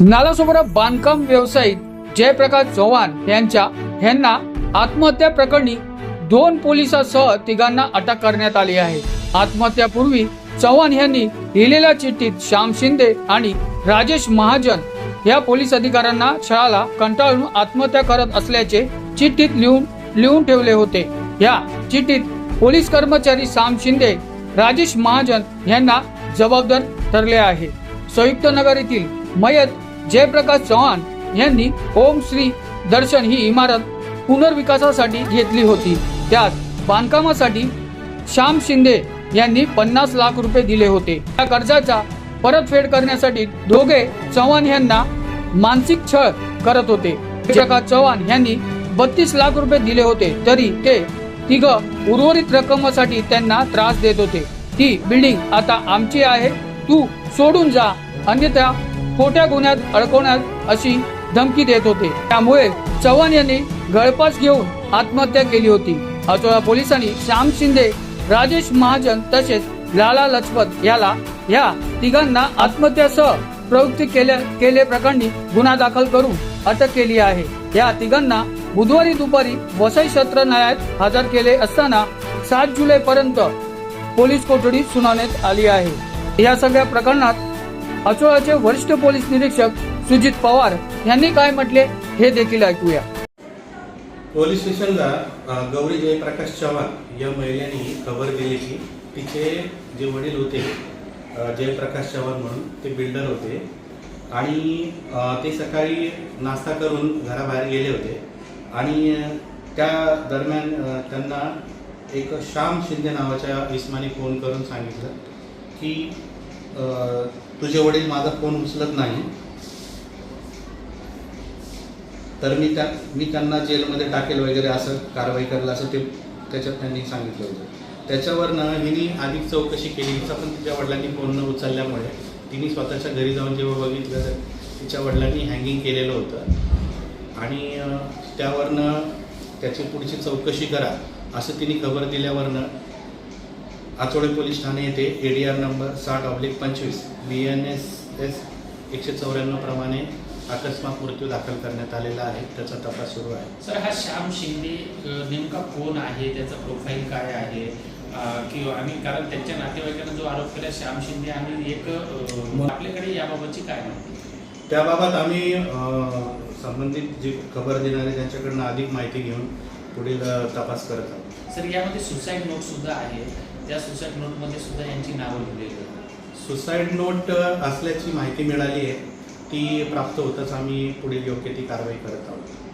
नालासोपारा बांधकाम व्यावसायिक जयप्रकाश चव्हाण यांच्या यांना आत्महत्या प्रकरणी दोन पोलिसांसह तिघांना अटक करण्यात आली आहे. आत्महत्यापूर्वी चव्हाण यांनी लिहिलेल्या चिठ्ठीत श्याम शिंदे आणि राजेश महाजन या पोलीस अधिकाऱ्यांना छळाला कंटाळून आत्महत्या करत असल्याचे चिठ्ठीत लिहून लिहून ठेवले होते. या चिठ्ठीत पोलीस कर्मचारी श्याम शिंदे राजेश महाजन यांना जबाबदार ठरले आहे. संयुक्त नगर येथील मयत जयप्रकाश चव्हाण यांनी ओम श्री दर्शन ही इमारत पुनर्विकासासाठी घेतली होती. त्यात बांधकामासाठी श्याम शिंदे यांनी पन्नास लाख रुपये दिले होते. या कर्जाचा परतफेड करण्यासाठी दोघे चव्हाण यांना मानसिक छळ करत होते. जयप्रकाश चव्हाण यांनी बत्तीस लाख रुपये दिले होते तरी ते तिघ उर्वरित रक्कमासाठी त्यांना त्रास देत होते. ती बिल्डिंग आता आमची आहे तू सोडून जा अन्यथा खोट्या गुन्ह्यात अडकवण्यात अशी धमकी देत होते. त्यामुळे चव्हाण यांनी गळपास घेऊन आत्महत्या केली होती. अचोळा पोलिसांनी श्याम शिंदे राजेश महाजन तसेच लाला लजपत याला या तिघांना आत्महत्यासह प्रवृत्ती केल्या केले प्रकरणी गुन्हा दाखल करून अटक केली आहे. या तिघांना बुधवारी दुपारी वसई सत्र न्यायालयात हजर केले असताना सात जुलै पर्यंत पोलीस कोठडी सुनावण्यात आली आहे. या सगळ्या प्रकरणात अचोळाचे वरिष्ठ पोलीस निरीक्षक सुजित पवार यांनी काय म्हटले हे देखील ऐकूया. पोलीस स्टेशनला गौरी जयप्रकाश चव्हाण या महिलेने खबर दिली की तिचे जे वडील होते जयप्रकाश चव्हाण म्हणून ते बिल्डर होते. आणि ते सकाळी नाश्ता करून घराबाहेर गेले होते. आणि त्या दरम्यान त्यांना एक श्याम शिंदे नावाच्या इस्माने फोन करून सांगितलं की तुझे वडील माझा फोन उचलत नाही. तर मी त्या मी त्यांना जेलमध्ये टाकेल वगैरे असं कारवाई करेल असं ते त्याच्यात त्यांनी सांगितलं होतं. त्याच्यावरनं हिने अधिक चौकशी केली. हिचा पण तिच्या वडिलांनी फोन न उचलल्यामुळे तिने स्वतःच्या घरी जाऊन जेव्हा बघितलं तर तिच्या वडिलांनी हँगिंग केलेलं होतं. आणि त्यावरनं त्याची पुढची चौकशी करा असं तिने खबर दिल्यावरनं आचोडे पोलीस ठाणे येथे ए डी आर नंबर साठ ऑब्लिक पंचवीस बी एन एस एस एकशे चौऱ्याण्णव प्रमाणे अकस्मात मृत्यू दाखल करण्यात आलेला आहे. त्याचा तपास सुरू आहे. सर हा श्याम शिंदे नेमका कोण आहे? त्याचा प्रोफाईल काय आहे? किंवा आणि कारण त्यांच्या नातेवाईकांना जो आरोप केला श्याम शिंदे आणि एक आपल्याकडे याबाबतची काय माहिती? त्याबाबत आम्ही संबंधित जे खबर देणारे त्यांच्याकडनं अधिक माहिती घेऊन पुढील तपास करत आहोत. सर यामध्ये सुसाईड नोट सुद्धा आहे. त्या सुसाईड नोटमध्ये सुद्धा यांची नावं लिहिलेली आहेत. सुसाईड नोट असल्याची माहिती मिळाली आहे. ती प्राप्त होताच आम्ही पुढील योग्य ती कारवाई करत आहोत.